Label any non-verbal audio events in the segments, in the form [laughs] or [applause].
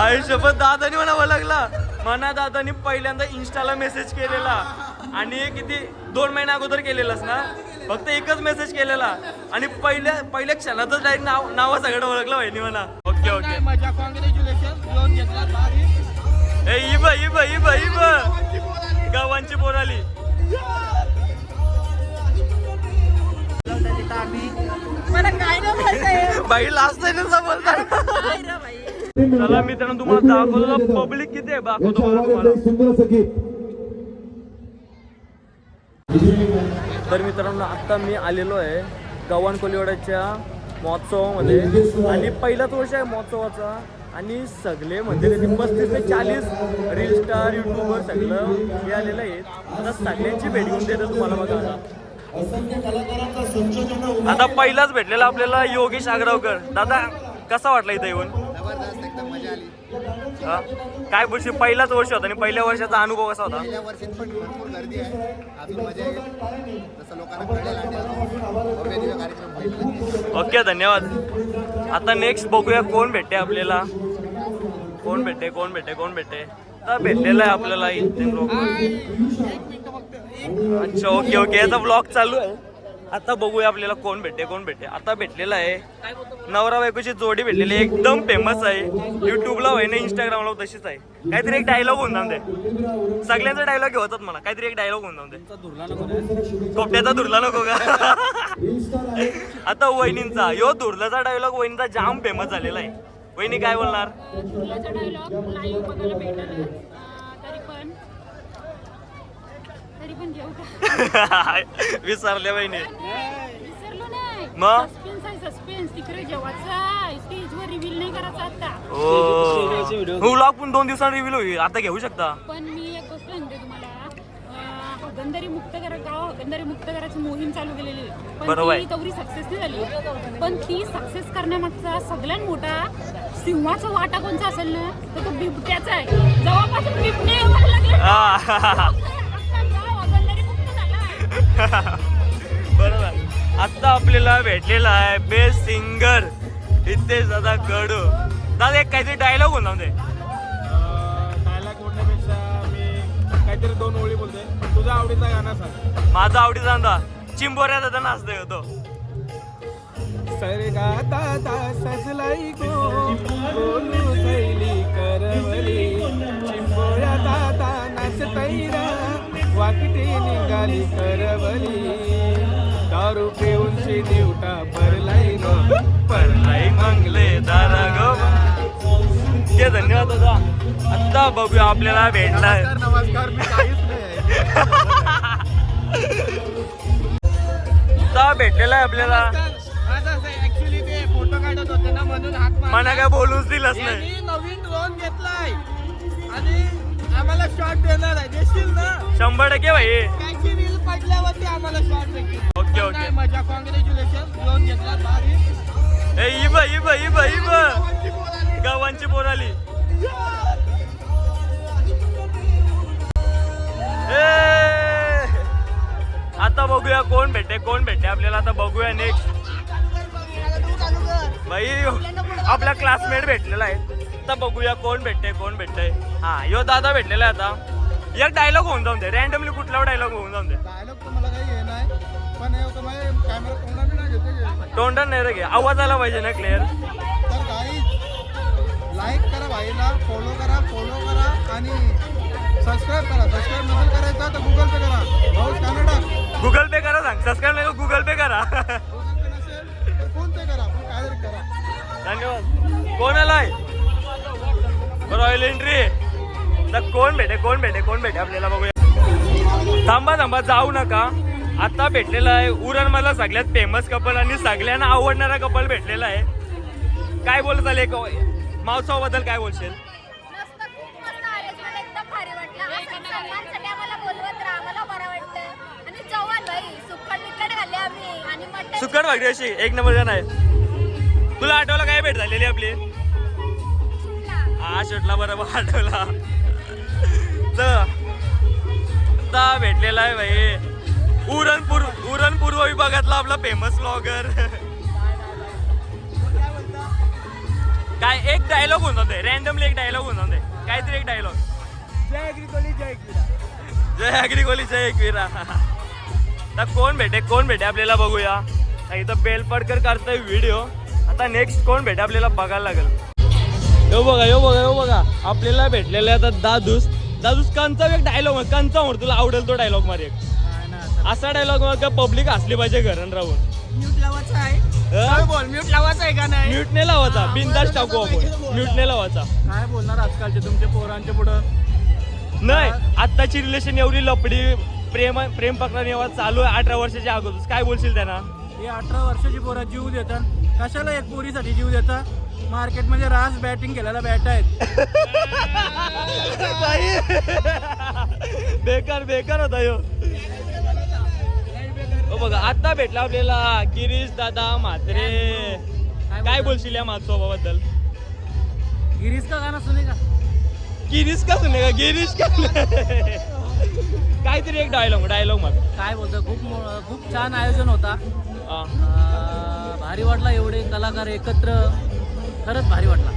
आयुष्यभर दादानी मला ओळखला. म्हणा दादानी पहिल्यांदा इन्स्टाला मेसेज केलेला. आणि किती दोन महिन्या अगोदर केलेलास ना? फक्त एकच मेसेज केलेला. आणि पहिल्या पहिल्या क्षणातच डायरेक्ट नाव नावा सगळं ओळखलं वहिनी मला. Okay okay. ए इब इब इब इब. गावांची नाही माहिती बाई लास्ट टाइमचा बोलता चला मित्रांनो तुम्हाला दाखवतो पब्लिक किती आहे दाखवतो तुम्हाला. तर मित्रांनो आता मी आलेलो आहे गव्हाण कोलिवाड्याच्या महोत्सवामध्ये. आणि पहिलाच वर्ष आहे महोत्सवाचा. आणि सगळे म्हणजे पस्तीस ते चाळीस रील स्टार युट्यूबर सगळं हे आलेलं आहे. आता सगळ्यांची भेट घेऊन देतो तुम्हाला बघा. आता पहिलाच भेटलेला आपल्याला योगेश आग्रावकर. दादा कसा वाटला इथं येऊन? हा? काय वर्षी पहिलाच वर्ष होता आणि पहिल्या वर्षाचा अनुभव कसा होता? पहिल्या वर्षात पण भरपूर गर्दी आहे. अजून मजा येईल जसं लोकांना कळेल आणि अजून भव्य दिव्य कार्यक्रम होईल. ओके धन्यवाद. आता नेक्स्ट बघूया कोण भेटते आपल्याला. कोण भेटते कोण भेटते कोण भेटते? आता भेटलेला आहे आपल्याला इथे लोक. अच्छा ओके ओके. याचा ब्लॉग चालू आहे. आता बघूया आपल्याला कोण भेटते कोण भेटते. आता भेटलेला आहे नवरा बायकोची जोडी भेटलेली आहे. एकदम फेमस आहे. युट्यूबला होय ना इंस्टाग्रामला तशीच आहे. काहीतरी एक डायलॉग होऊन जाऊन दे. सगळ्यांचा डायलॉग होतात मला काहीतरी एक डायलॉग होऊन जाऊन दे. कोपट्याचा धुरला नको का? आता वहिनींचा यो धुरल्याचा डायलॉग वहिनीचा जाम फेमस झालेला आहे. वहिनी काय बोलणार तुलाचा डायलॉग लाईव्ह बघायला भेटेल तरी पण तरी पण घेऊ का? [laughs] विसरल्या वहिनी विसरलो नाही. मग? सस्पेन्स आहे सस्पेन्स तिकडे जेवायचा स्टेजवर रिव्हील नाही करायचा आता. हो व्लॉग पण दोन दिवसांनी रिव्हिल होईल. आता घेऊ शकता? पण मी एक गोष्ट म्हणते तुम्हाला. हगंदारी मुक्त करा गाव हगंदारी मुक्त करायची मोहीम चालू केलेली. आहे. पण बरोबर ती. तेवढी सक्सेस नाही झाली. पण ती सक्सेस करण्यामागचा सगळ्यात मोठा सिंहाचा वाटा कोणचा असेल ना तर तो बिबट्याचा आहे. जेव्हापासून बिबटे यायला लागले. [laughs] बरोबर. आता आपल्याला भेटलेला आहे बेस्ट सिंगर. इथे सदा कडू दादा एक काहीतरी डायलॉग जाऊन दे. डायलॉग बोलण्यापेक्षा मी काहीतरी दोन ओळी बोलतोय. तुझा आवडीचा गाणं सांग. माझा आवडीचा अंदा चिंबोऱ्या दादा नाचतोय तो. सरे गाता दा सजलाई गो. बोलू सैली करवली. चिंबोया दादा नाचतैरा वाकिटी निघाली करवली. दारू पिऊन शिदिवटा भरलाई ग. पडलाई मंगले दारा गो. धन्यवाद दादा. आता बघूया आपल्याला भेटलाय नमस्कार मी काहीच भेटलेला आहे आपल्याला. फोटो काढत होते ना म्हणून हात. मला काय बोलूच नाही यांनी नवीन ड्रोन घेतलाय. आणि आम्हाला शॉट देणार आहे. देशील ना? शंभर टक्के भाई. रील पडल्यावरती आम्हाला शॉट देतील ओके, ओके. मजा. कॉंग्रॅच्युलेशन ड्रोन घेतला. भारी. ए इब इब इब इब. गावांची बोराली ए. आता बघूया कोण भेटते कोण भेटते. आपल्याला आता बघूया नेक्स्ट भाई आपला क्लासमेट भेटलेला आहे. आता बघूया कोण भेटते कोण भेटते हा यो दादा भेटलेला आहे आता. एक डायलॉग होऊन जाऊन दे. रॅन्डमली कुठला डायलॉग होऊन जाऊन दे. डायलॉग तर मला काही हे नाही पण कॅमेरा तोंडाने नाही घेते तोंडात नाही रे घे. आवाज आला पाहिजे ना क्लिअर तर काही लाईक करा भाईला फॉलो करा फॉलो करा आणि सबस्क्राईब करा. सबस्क्राईब नसेल करायचं तर गुगल पे करा. भाऊस कॅनडा गुगल पे करा सांग. सबस्क्राईब नाही गुगल पे करा. गुगल पे नसेल तर फोन पे करा. पण काय करा. धन्यवाद. कोण आलाय रॉयल एंट्री कोण भेटे कोण भेटे कोण भेटे आपल्याला बघूया. थांबा थांबा जाऊ नका. आता भेटलेला आहे उरण मला सगळ्यात फेमस कपल आणि सगळ्यांना आवडणारा कपल भेटलेला आहे. काय बोलत आले मावसाबद्दल काय बोलशील? सुकट भाकरी अशी एक नंबर जण आहे. तुला आठवलं काय भेट झालेली आपली? हा शूटला बरोबर आठवला तर आता भेटलेला आहे भाई. उरणपूर उरण पूर्व विभागातला आपला फेमस ब्लॉगर काय एक डायलॉग होऊन जाते. रॅन्डमली एक डायलॉग होऊन जाते. काहीतरी एक डायलॉग जय अग्रिकोली जय जय अग्री कोहली जय एकवीरा. आता कोण भेटे कोण भेटे आपल्याला बघूया. इथं बेलपडकर करतोय व्हिडिओ आता नेक्स्ट कोण भेटे आपल्याला बघायला लागेल. यो बघा यो बघा यो बघा. आपल्याला भेटलेले आता दादूस. दादूस कंचा एक डायलॉग कंचा म्हणतो तुला आवडेल तो डायलॉग मारे एक. असा डायलॉग मग पब्लिक असली पाहिजे घरून राहून. म्यूट लावायचा आहे. अं? बोल म्यूट लावायचा आहे का नाही? म्यूट नाही लावायचा. बिंदास टाकू आपण. म्यूट नाही लावायचा. काय बोलणार आजकालचे तुमच्या पोरांच्या पुढं? नाही आत्ताची रिलेशन एवढी लपडी प्रेम प्रेम प्रकरण एवढा चालू आहे अठरा वर्षाच्या अगोदर काय बोलशील त्यांना? हे अठरा वर्षाची पोरं जीव देतात. कशाला एक पोरीसाठी जीव देतात? मार्केटमध्ये रास बॅटिंग केलेला बॅट आहेत. [laughs] बेकार बेकार होता यो. हो बघा आता भेटला आपल्याला गिरीश दादा म्हात्रे. काय बोलशील या माझ्यासोबाबद्दल गिरीश का गाणं सुने का? गिरीश का सुने का? गिरीश का काहीतरी एक डायलॉग डायलॉग मग. काय बोलतो खूप खूप छान आयोजन होता. भारी वाटला एवढे कलाकार एकत्र. खरंच भारी वाटला.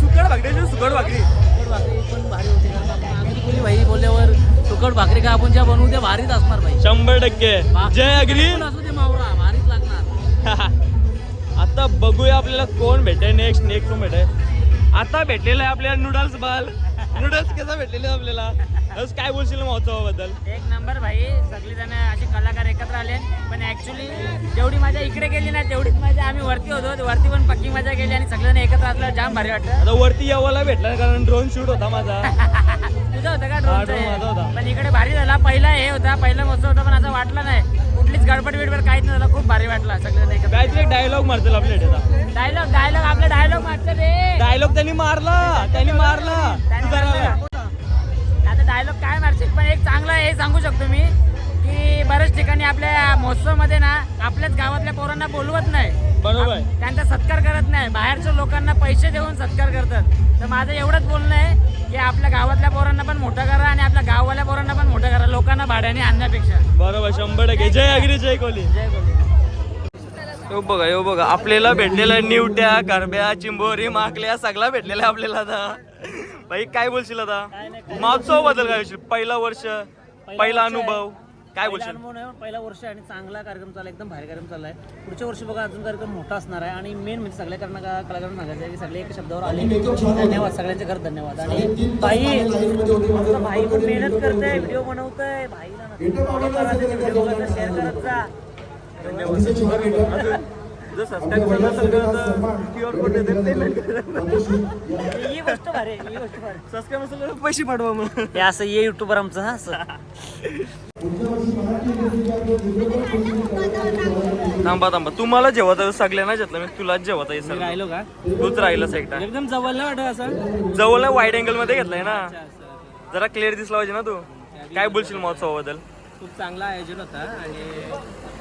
सुकड भाकरी सुकड भाकरी. सुकट भाकरी पण भारी होती. आगरी कोली भाई बोलल्यावर सुकट भाकरी का आपण ज्या बनवू त्या भारीच असणार भाई. शंभर टक्के. जय अग्री पण असू दे मावळा भारीच लागणार. [laughs] आता बघूया आपल्याला कोण भेटे नेक्स्ट नेक्स्ट कोण भेटे आता भेटलेलं आहे आपल्याला नूडल्स बाल नूडल्स कसा भेटलेले आपल्याला? बस काय बोलशील महोत्सवाबद्दल एक नंबर भाई सगळी जण असे कलाकार एकत्र आले. पण ऍक्च्युली जेवढी मजा इकडे गेली ना तेवढीच मजा आम्ही वरती होतो. वरती पण पक्की मजा केली आणि सगळेजण एकत्र असल्यावर जाम भारी वाटलं. आता वरती यावाला भेटला कारण ड्रोन शूट होता माझा. [laughs] तुझं होतं का drone माझा ड्रोनचं होता. पण इकडे भारी झाला. पहिला हे होता पहिला महोत्सव होता पण असं वाटलं नाही. कुठलीच गडबड बिडबड काहीच नाही झालं खूप भारी वाटला सगळेजण एकत्र. काहीतरी डायलॉग मारतील आपल्या डायलॉग डायलॉग आपला डायलॉग मागचं रे. डायलॉग त्यांनी मारला त्यांनी मारला. तू जरा- आता डायलॉग काय मारशील पण एक चांगलं हे सांगू शकतो मी की बऱ्याच ठिकाणी आपल्या महोत्सवमध्ये ना आपल्याच गावातल्या पोरांना बोलवत नाही. बरोबर. त्यांचा सत्कार करत नाही. बाहेरच्या लोकांना पैसे देऊन सत्कार करतात. तर माझं एवढंच बोलणं आहे की आपल्या गावातल्या पोरांना पण मोठं करा आणि आपल्या गाववाल्या पोरांना पण मोठं करा लोकांना भाड्याने आणण्यापेक्षा. बरोबर शंभर टक्के. जय अग्री जय कोहली जय बोले यो बघा यो बघा. आपल्याला भेटलेला निवट्या करब्या चिंबोरी माकल्या सगळा भेटलेला आहे आपल्याला आता. भाई काय बोलशील आता? महोत्सवबद्दल काय बोलशील पहिला वर्ष पहिला अनुभव काय बोलशील? अनुभव नाही, पहिला वर्ष आणि चांगला कार्यक्रम चालला एकदम भारी कार्यक्रम चाललाय. पुढच्या वर्षी बघा अजून कार्यक्रम मोठा असणार आहे आणि मेन म्हणजे सगळ्या करणं कलाकारांना सांगायचं आहे की सगळे एक शब्दावर आले. धन्यवाद सगळ्यांचे घर धन्यवाद. आणि भाई भाई पण मेहनत करतोय व्हिडिओ बनवतोय. भाईला [laughs] नक्की follow करा, त्याचे व्हिडिओ बघा शेअर करत जा ही गोष्ट भारी आहे, ही गोष्ट भारी पैसे पाठवा मग हे असं ये युट्यूबर आमचं हा असं. थांबा थांबा. तुम्हाला जेवता सगळ्यांना घेतलं मी तुलाच जेवता येईल सर राहिलो का? तूच राहिलंस एकटा एकदम जवळ नाही वाटत असं जवळ वाईड अँगलमध्ये घेतलाय ना. जरा क्लिअर दिसला पाहिजे ना तू. काय बोलशील महोत्सवाबद्दल खूप चांगला आयोजन होता आणि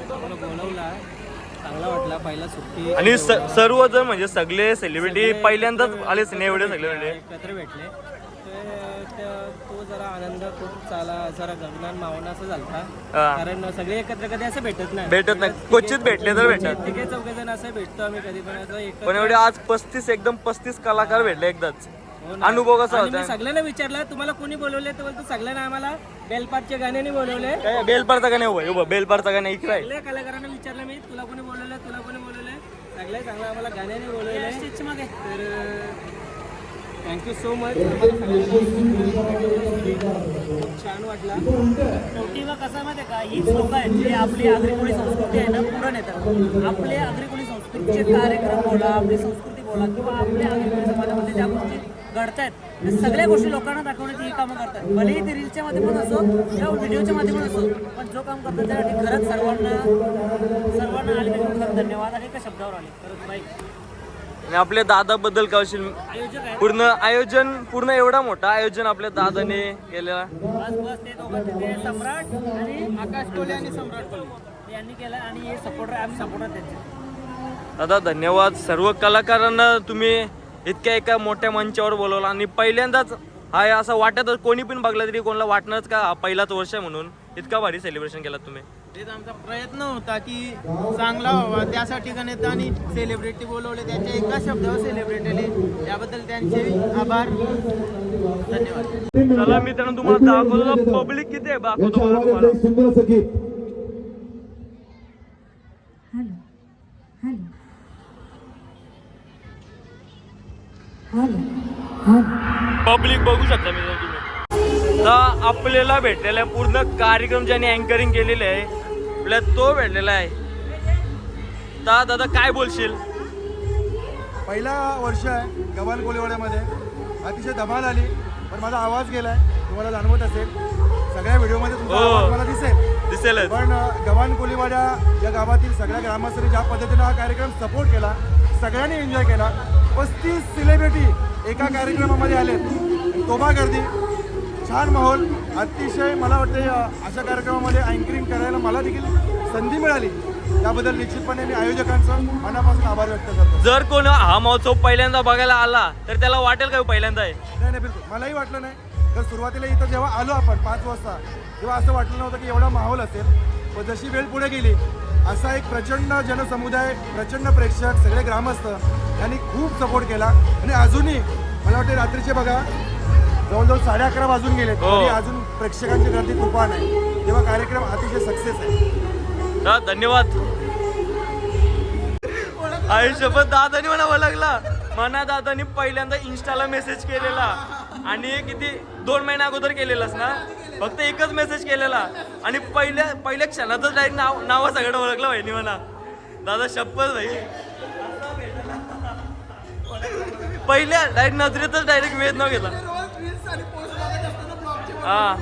बोलवला. चांगला वाटला पहिला सुट्टी. आणि स- सर्व जण म्हणजे सगळे सेलिब्रिटी पहिल्यांदाच आलेच नाही एवढे सगळे म्हणजे. एकत्र भेटले. ते- जरा आनंद खूप चाला जरा गगनान मावना असं झालता. हा. कारण सगळे एकत्र कधी असं भेटत नाही. भेटत नाही. क्वचित भेटले तर भेटत तिघे चौघे जण असं भेटतो आम्ही कधी पण. पण एवढे आज पस्तीस एकदम पस्तीस कलाकार भेटले एकदाच. अनुभव कसा आणि मी होता सगळ्यांना विचारलं तुम्हाला कोणी बोलवले तर बोलतो सगळ्यांना आम्हाला बेलपाटच्या गाण्याने बोलवले. काय बेलपारचा गाणे हो उभं बेलपारचा गाणे इकडे आहे. सगळ्या कलाकारांना विचारलं मी तुला कोणी बोलवलं तुला कोणी बोलवलं सगळे चांगलं आम्हाला गाण्याने बोलवले. तर थँक्यू सो मच खूप छान वाटला. शेवटी मग कसं माहिती आहे का? हीच लोक आहेत जे आपली आग्रिकोळी संस्कृती आहे ना पुढे नेतात. आपले आग्रिकोळी संस्कृतीचे कार्यक्रम बोला आपली संस्कृती बोला किंवा आपल्या आग्रिकोळी समाजामध्ये ज्या गोष्टी घडतायत. त्या सगळ्या गोष्टी लोकांना दाखवण्याची ही कामं करतात भलेही ते रीलच्या माध्यमातून असो किंवा व्हिडिओच्या माध्यमातून असो पण जो काम करतात त्यासाठी खरंच सर्वांना सर्वांना आले खरंच धन्यवाद आणि एका शब्दावर आले. खरंच बाई. आणि आपल्या दादाबद्दल काय आहे पूर्ण आयोजन पूर्ण एवढा मोठा आयोजन आपल्या दादाने केलेला? सम्राट आणि आकाश कोले आणि सम्राट कोले यांनी केलं आणि हे सपोर्टर आम्ही सपोर्टर त्यांचे. दादा धन्यवाद. सर्व कलाकारांना तुम्ही इतक्या एका मोठ्या मंचावर बोलवलं आणि पहिल्यांदाच हा असं वाटत कोणी पण बघलं तरी कोणाला वाटणारच का पहिलाच वर्ष आहे म्हणून. इतका भारी सेलिब्रेशन केलं तुम्ही. तेच आमचा प्रयत्न होता की चांगला व्हावा. त्यासाठी गणितांनी सेलिब्रिटी बोलवले त्यांच्या एका शब्दावर सेलिब्रिटी आले. त्याबद्दल त्यांचे आभार. धन्यवाद. चला मित्रांनो तुम्हाला दाखवतो पब्लिक किती आहे? दाखवतो बघा तुम्हाला. पब्लिक बघू शकता मी तुम्ही. तर आपल्याला भेटलेला आहे पूर्ण कार्यक्रम ज्याने अँकरिंग केलेले आहे आपल्याला तो भेटलेला आहे. तर दादा काय बोलशील? पहिला वर्ष आहे गव्हाण कोळीवाड्यामध्ये. अतिशय धमाल आली पण माझा आवाज गेलाय तुम्हाला जाणवत असेल. सगळ्या व्हिडिओमध्ये तुमचा हो. आवाज मला दिसेल. दिसेलच. पण अ, गव्हाण कोळीवाडा या गावातील सगळ्या ग्रामस्थांनी ज्या पद्धतीनं हा कार्यक्रम सपोर्ट केला सगळ्यांनी एन्जॉय केला. पस्तीस सेलिब्रिटी एका कार्यक्रमामध्ये आलेत तोबा गर्दी छान माहोल. अतिशय मला वाटते अशा कार्यक्रमामध्ये अँकरिंग करायला मला देखील संधी मिळाली. त्याबद्दल निश्चितपणे मी आयोजकांचं मनापासून आभार व्यक्त करतो. जर कोण हा महोत्सव पहिल्यांदा बघायला आला तर त्याला वाटेल का हो पहिल्यांदा आहे नाही नाही बिलकुल. मलाही वाटलं नाही. तर सुरुवातीला इथं जेव्हा आलो आपण पाच वाजता तेव्हा असं वाटलं नव्हतं की एवढा माहोल असेल. पण जशी वेळ पुढे गेली असा एक प्रचंड जनसमुदाय प्रचंड प्रेक्षक सगळे ग्रामस्थ यांनी खूप सपोर्ट केला. आणि अजूनही मला वाटते रात्रीचे बघा जवळजवळ साडे अकरा वाजून गेले हो. तरी अजून प्रेक्षकांची गर्दी तुफान आहे. तेव्हा कार्यक्रम अतिशय सक्सेस आहे. धन्यवाद. आई शपथ दादानी म्हणावं लागला म्हणा दादानी पहिल्यांदा इन्स्टाला मेसेज केलेला. आणि किती दोन महिन्या अगोदर केलेलास ना? फक्त एकच मेसेज केलेला. आणि पहिल्या पहिल्या क्षणातच डायरेक्ट नाव नावा सगळं ओळखलं वहिनी म्हणा दादा शपथ भाई. पहिल्या डायरेक्ट नजरेतच डायरेक्ट वेद न घेतला. हा.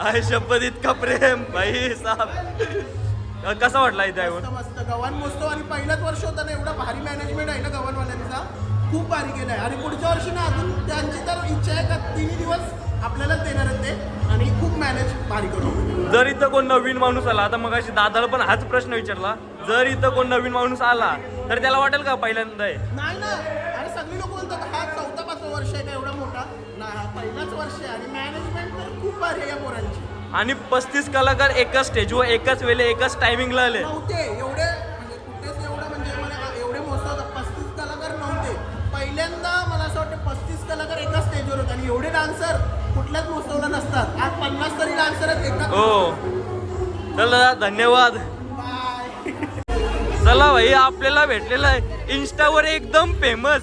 अरे शपथ इतका प्रेम. भाई साहेब कसा वाटला इथे येऊन मस्त गव्हाण महोत्सव आणि पहिलाच वर्ष होता ना एवढा भारी मॅनेजमेंट आहे ना गव्हाणवाल्यांचा. खूप भारी केलं आहे आणि पुढच्या वर्षी ना अजून त्यांची तर इच्छा आहे का तिन्ही दिवस आपल्यालाच देणार आहेत ते आणि खूप मॅनेज भारी करू जर इथं कोण नवीन माणूस आला आता मग अशी दादाला पण हाच प्रश्न विचारला. जर इथं कोण नवीन माणूस आला तर त्याला वाटेल का पहिल्यांदा? आहे नाही ना. आणि सगळी लोक बोलतात हा चौथा पाचवा वर्ष आहे का एवढा मोठा? ना हा पहिलाच वर्ष आहे आणि मॅनेजमेंट तर खूप भारी आहे या पोरांची. आणि पस्तीस कलाकार एकाच स्टेजवर एकाच वेळे एकाच टायमिंगला आले. नव्हते एवढे म्हणजे कुठेच एवढं म्हणजे मला एवढे मोजतात पस्तीस कलाकार नव्हते. पहिल्यांदा मला असं वाटतं पस्तीस कलाकार एका स्टेजवर होते आणि एवढे डान्सर कुठल्याच नसतात. आज पन्नास तरी एका हो. चल दादा धन्यवाद. बाय चला भाई आपल्याला भेटलेला आहे. इंस्टावर एकदम फेमस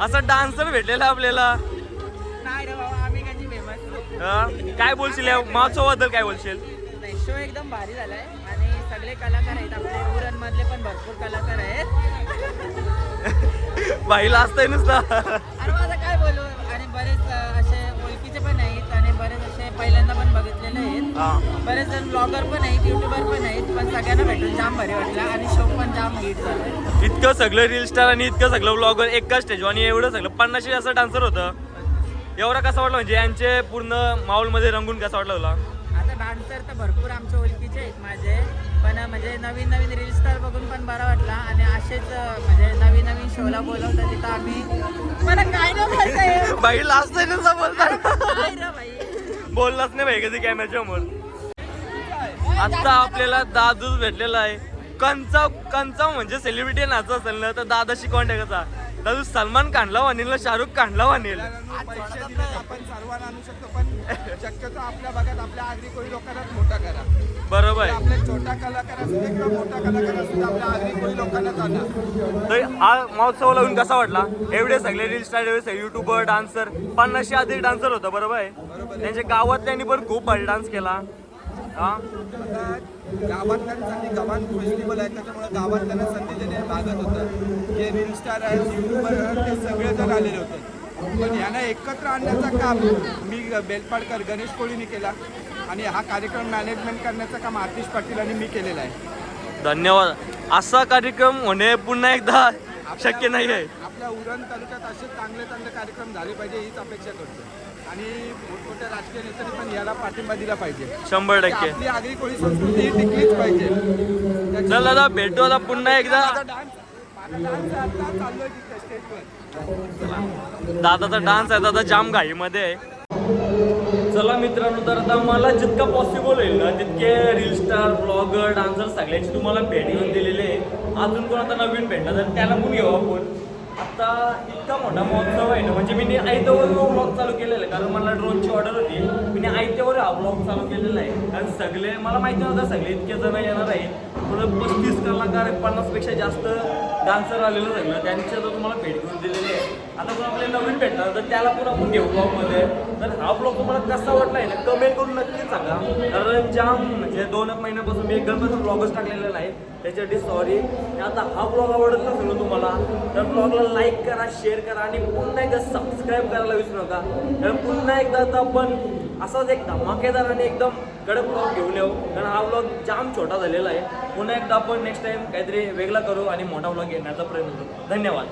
असा डान्सर भेटलेला आपल्याला. नाही रे बाबा आम्ही कधी फेमस हा? काय बोलशील या? महोत्सवाबद्दल काय बोलशील? नाही शो एकदम भारी झालाय. आणि सगळे कलाकार आहेत आपले. उरण मधले पण भरपूर कलाकार आहेत. [laughs] भाईला असतंय नुसता. अरे माझं काय बोलू? पहिल्यांदा पण बघितलेले आहेत. बरेच जण ब्लॉगर पण आहेत युट्यूबर पण आहेत पण सगळ्यांना भेटून जाम भारी वाटला आणि शो पण जाम हिट झालाय इतकं सगळं रील स्टार आणि इतकं सगळं ब्लॉगर एकाच स्टेज आणि एवढं सगळं. पन्नाशी असं डान्सर होतं. एवढा कसा वाटलं म्हणजे यांचे पूर्ण माहोलमध्ये रंगून कसा वाटलं तुला? आता डान्सर तर भरपूर आमच्या ओळखीचे आहेत माझे. पण म्हणजे नवीन नवीन रील स्टार बघून पण बरा वाटला आणि असेच म्हणजे नवीन नवीन शोला बोलवतात तिथं आम्ही. मला काय ना बोलताय? [laughs] भाई लास्ट बोलतात. काय रे भाई बोललाच नाही भाई कधी कॅमेऱ्याच्या समोर. आता आपल्याला दादूच भेटलेला आहे. कंचा कंचा म्हणजे सेलिब्रिटी नाचा असेल ना तर दादाशी कॉन्टॅक्ट कसा? दादू सलमान खानला वानील शाहरुख खानला वानील. पैसे दिले तर आपण सर्वांना आणू शकतो पण शक्यतो आपल्या भागात आपल्या आगरी कोळी लोकांनाच मोठा करा. बरोबर. आहे आपले छोटा कलाकार असू दे किंवा मोठा कलाकार असू दे आपल्या आगरी कोळी लोकांनाच आणा. तर हा महोत्सव लावून कसा वाटला? एवढे सगळे रील स्टार एवढे युट्यूबर डान्सर पन्नासशे अधिक डान्सर होतं बरोबर आहे? त्यांच्या गावातल्यांनी पण खूप भारी डान्स केला. हा? आता गावातल्यांसाठी गव्हाण फेस्टिवल आहे त्याच्यामुळे गावातल्यांना संधी देणे भागत होतं. जे रील स्टार आहेत युट्यूबर आहेत ते सगळेजण आलेले होते. पण यांना एकत्र आणण्याचं काम मी बेलपाडकर गणेश कोळीने केला. आणि हा कार्यक्रम मॅनेजमेंट करण्याचं काम आतिश पाटील आणि मी केलेलं आहे. धन्यवाद. असा कार्यक्रम होणे पुन्हा एकदा शक्य नाही आहे आपल्या उरण तालुक्यात असे चांगले चांगले कार्यक्रम झाले पाहिजे हीच अपेक्षा करतो. आणि मोठमोठ्या राजकीय नेत्यांनी पण याला पाठिंबा दिला पाहिजे. शंभर टक्के. आपली आगरी कोळी संस्कृती ही टिकलीच पाहिजे. चल दादा भेटू आता पुन्हा एकदा दादाचा डान्स आहे दादा जाम घाईमध्ये आहे. चला मित्रांनो तर आता मला जितका पॉसिबल होईल ना तितके रील स्टार ब्लॉगर डान्सर सगळ्यांची तुम्हाला भेट घेऊन दिलेले आहे. अजून कोण आता नवीन भेटला तर त्याला पण घेऊ आपण. आता इतका मोठा महोत्सव आहे ना म्हणजे मी आयत्यावर ब्लॉग चालू केलेला आहे कारण मला ड्रोनची ऑर्डर होती. मी आयत्यावर हा ब्लॉग चालू केलेला आहे. कारण सगळे मला माहिती नव्हतं सगळे इतके जण येणार आहेत. पुढं पस्तीस कलाकार पन्नासपेक्षा जास्त डान्सर आलेलं सगळं त्यांच्या जर तुम्हाला भेट घेऊन दिलेली आहे. आता जर आपल्याला नवीन भेटणार तर त्याला पण आपण घेऊ ब्लॉगमध्ये तर हा ब्लॉग तुम्हाला कसा वाटला आहे ना कमेंट करून नक्कीच सांगा. कारण जाम म्हणजे दोन एक महिन्यापासून मी एक कसं ब्लॉगच टाकलेला नाही. त्याच्यासाठी सॉरी आता हा ब्लॉग आवडत नसेल तुम्हाला तर ब्लॉगला लाईक करा शेअर करा आणि पुन्हा एकदा सबस्क्राईब करायला विसरू नका. तर पुन्हा एकदा आता आपण असाच एक धमाकेदार आणि एकदम कडक ब्लॉग घेऊन येऊ. कारण हा ब्लॉग जाम छोटा झालेला आहे. पुन्हा एकदा आपण नेक्स्ट टाइम काहीतरी वेगळा करू आणि मोठा ब्लॉग घेण्याचा प्रयत्न करू. धन्यवाद.